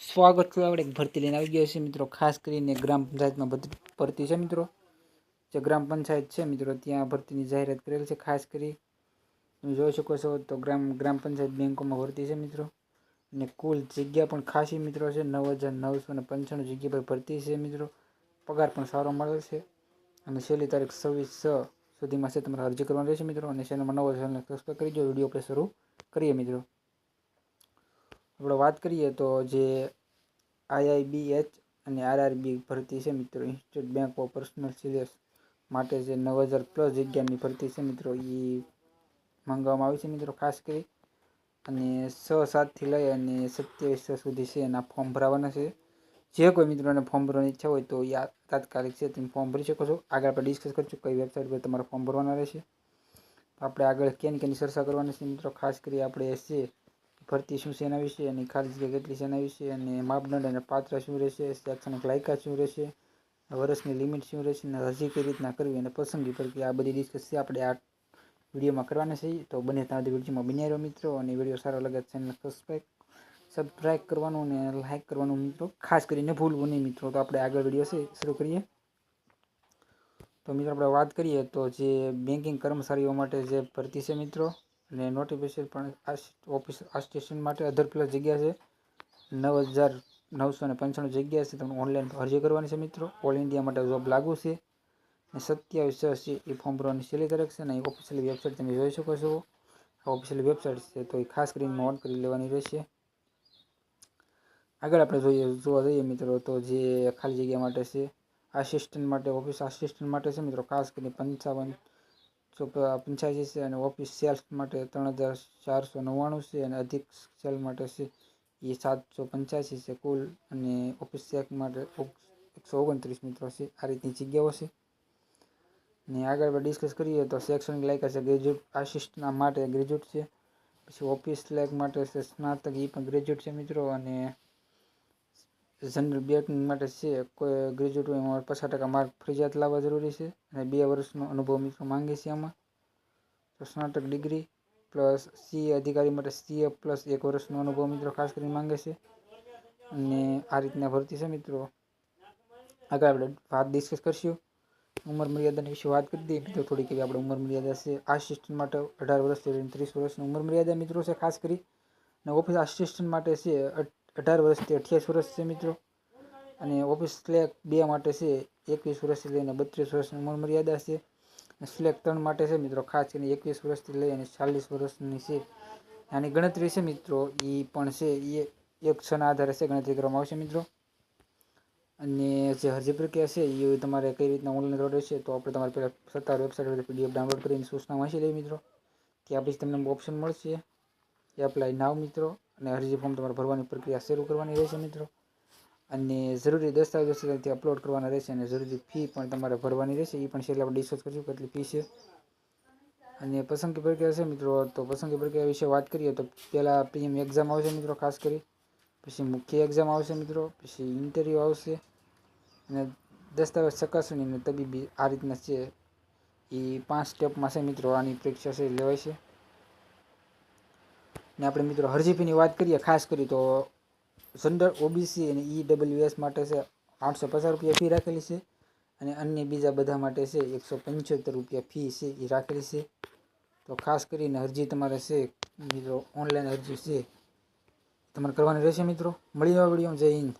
સ્વાગત છે આપણે ભરતી લઈને આવી ગયા છે મિત્રો. ખાસ કરીને ગ્રામ પંચાયતમાં ભરતી છે મિત્રો. જે ગ્રામ પંચાયત છે મિત્રો, ત્યાં ભરતીની જાહેરાત કરેલ છે. ખાસ કરી તમે જોઈ શકો છો તો ગ્રામ ગ્રામ પંચાયત બેંકોમાં ભરતી છે મિત્રો. અને કુલ જગ્યા પણ ખાસી મિત્રો છે. નવ હજાર નવસો ને પંચાણું જગ્યા પર ભરતી છે મિત્રો. પગાર પણ સારો મળે છે. અને છેલ્લી તારીખ છવ્વીસ છ સુધીમાં છે. તમારે અરજી કરવાની રહેશે મિત્રો. અને ચેનલમાં નવો ચેનલ સબસ્ક્રાઈબ કરી દો. વીડિયો આપણે શરૂ કરીએ મિત્રો. આપણે વાત કરીએ તો જે આઈઆઈબીએચ અને આરઆરબી ભરતી છે મિત્રો ઇન્સ્ટિટ્યૂટ બેંક ઓફ પર્સનલ સિલેસ માટે જે નવ હજાર પ્લસ જગ્યાની ભરતી છે મિત્રો એ મંગાવવામાં આવી છે મિત્રો ખાસ કરી. અને છ સાતથી લઈ અને સત્યાવીસ સુધી છે એના ફોર્મ ભરાવાના છે. જે કોઈ મિત્રોને ફોર્મ ભરવાની ઈચ્છા હોય તો યા તાત્કાલિક છે તમે ફોર્મ ભરી શકો છો. આગળ આપણે ડિસ્કસ કરીશું કઈ વેબસાઇટ પર તમારે ફોર્મ ભરવાના રહેશે. આપણે આગળ કેની કેની ચર્ચા કરવાની છે મિત્રો, ખાસ કરી આપણે છે ભરતી શું છે એના વિશે અને ખાલી જગ્યા કેટલી છે એના વિશે અને માપદંડ અને પાત્ર શું રહેશે, શૈક્ષણિક લાયકાત શું રહેશે વર્ષની લિમિટ શું રહેશે અને હજી કઈ રીતના કરવી અને પસંદગી પ્રક્રિયા આ બધી ડિસ્કસ છે. આપણે આ વિડીયોમાં કરવાના છે તો બને ત્યાં વિડીયોમાં બન્યા રહ્યો મિત્રો અને વીડિયો સારો લાગે ચેનલ સબસ્ક્રાઈબ સબસ્ક્રાઈબ કરવાનું અને લાઇક કરવાનું મિત્રો. ખાસ કરીને ભૂલવું નહીં મિત્રો. તો આપણે આગળ વીડિયો છે, શરૂ કરીએ. તો મિત્રો આપણે વાત કરીએ તો જે બેન્કિંગ કર્મચારીઓ માટે જે ભરતી છે મિત્રો અને નોટિફિકેશન પણ ઓફિસ આસિસ્ટન્ટ માટે અધર પ્લસ જગ્યા છે. નવ હજાર નવસો ને પંચાણું જગ્યા છે. તમને ઓનલાઈન અરજી કરવાની છે મિત્રો. ઓલ ઇન્ડિયા માટે જોબ લાગુ છે. અને સત્યાવીસ છે એ ફોર્મ ભરવાની છેલ્લી તારીખ છે. અને એ ઓફિશિયલી વેબસાઇટ તમે જોઈ શકો છો. આ ઓફિશિયલી વેબસાઇટ છે તો એ ખાસ કરીને નોટ કરી લેવાની રહેશે. આગળ આપણે જોઈએ, જોવા જઈએ મિત્રો તો જે ખાલી જગ્યા માટે છે આસિસ્ટન્ટ માટે ઓફિસ આસિસ્ટન્ટ માટે છે મિત્રો ખાસ કરીને પંચાવન પંચ્યાસી છે અને ઓફિસ સેલ્સ માટે ત્રણ હજાર ચારસો નવ્વાણું છે અને અધિક સેલ માટે છે એ સાતસો પંચ્યાસી છે કુલ અને ઓફિસ ચેક માટે એકસો ઓગણત્રીસ મિત્રો છે. આ રીતની જગ્યાઓ છે. ને આગળ ડિસ્કસ કરીએ તો શૈક્ષણિક લાયકા છે ગ્રેજ્યુએટ આસિસ્ટના માટે ગ્રેજ્યુએટ છે. પછી ઓફિસ લાયક માટે છે સ્નાતક એ પણ ગ્રેજ્યુએટ છે મિત્રો અને જનરલ બેટિંગ માટે છે, કોઈ ગ્રેજ્યુએટ હોય એમાં પચાસ ટકા માર્ક ફરજિયાત લાવવા જરૂરી છે અને બે વર્ષનો અનુભવ મિત્રો માંગે છે આમાં. તો સ્નાતક ડિગ્રી પ્લસ સી અધિકારી માટે સીએ પ્લસ એક વર્ષનો અનુભવ મિત્રો ખાસ કરીને માંગે છે. અને આ રીતના ભરતી છે મિત્રો. આગળ આપણે વાત ડિસ્કસ કરશું. ઉંમર મર્યાદાની વિશે વાત કરી દઈએ. મિત્રો થોડીક એવી આપણે ઉંમર મર્યાદા છે. આસિસ્ટન્ટ માટે અઢાર વર્ષથી ત્રીસ વર્ષની ઉંમર મર્યાદા મિત્રો છે ખાસ કરી. અને ઓફિસ આસિસ્ટન્ટ માટે છે અઢાર વર્ષથી અઠ્યાવીસ વર્ષ છે મિત્રો. અને ઓફિસ સ્લેક બે માટે છે, એકવીસ વર્ષથી લઈને બત્રીસ વર્ષની ઉંમર મર્યાદા છે. સ્લેક ત્રણ માટે છે મિત્રો, ખાસ કરીને એકવીસ વર્ષથી લઈ અને ચાલીસ વર્ષની છે. આની ગણતરી છે મિત્રો એ પણ છે એ એક છના આધારે છે, ગણતરી કરવામાં આવશે મિત્રો. અને જે અરજી પ્રક્રિયા છે એ તમારે કઈ રીતના ઓનલાઈન કરવા રહેશે તો આપણે તમારે પહેલાં સત્તાવાર વેબસાઇટ પર પીડીએફ ડાઉનલોડ કરીને સૂચના વાંચી લઈએ મિત્રો. કે પછી તમને ઓપ્શન મળશે. એપ્લાય નાવ મિત્રો. અને અરજી ફોર્મ તમારે ભરવાની પ્રક્રિયા શરૂ કરવાની રહેશે મિત્રો. અને જરૂરી દસ્તાવેજો છે અપલોડ કરવાના રહેશે અને જરૂરી ફી પણ તમારે ભરવાની રહેશે. એ પણ છેલ્લે આપણે ડિસ્કસ કરીશું કેટલી ફી છે. અને પસંદગી પ્રક્રિયા છે મિત્રો, તો પસંદગી પ્રક્રિયા વિશે વાત કરીએ તો પહેલાં પીએમ એક્ઝામ આવશે મિત્રો, ખાસ કરી. પછી મુખ્ય એક્ઝામ આવશે મિત્રો, પછી ઇન્ટરવ્યૂ આવશે. અને દસ્તાવેજ ચકાસણી અને તબીબી આ રીતના છે. એ પાંચ સ્ટેપમાં છે મિત્રો, આની પરીક્ષા છે, લેવાય છે. ને આપણે મિત્રો હરજીપીની વાત કરીએ, ખાસ કરી તો જનરલ ઓબીસી અને ઈ ડબલ્યુએસ માટે છે આઠસો પચાસ રૂપિયા ફી રાખેલી છે અને અન્ય બીજા બધા માટે છે એકસો પંચોતેર રૂપિયા ફી છે એ રાખેલી છે. તો ખાસ કરીને અરજી તમારે છે, મિત્રો, ઓનલાઈન અરજી છે. તમારે કરવાની રહેશે મિત્રો. મળી આવે વીડિયો જય હિન્દ.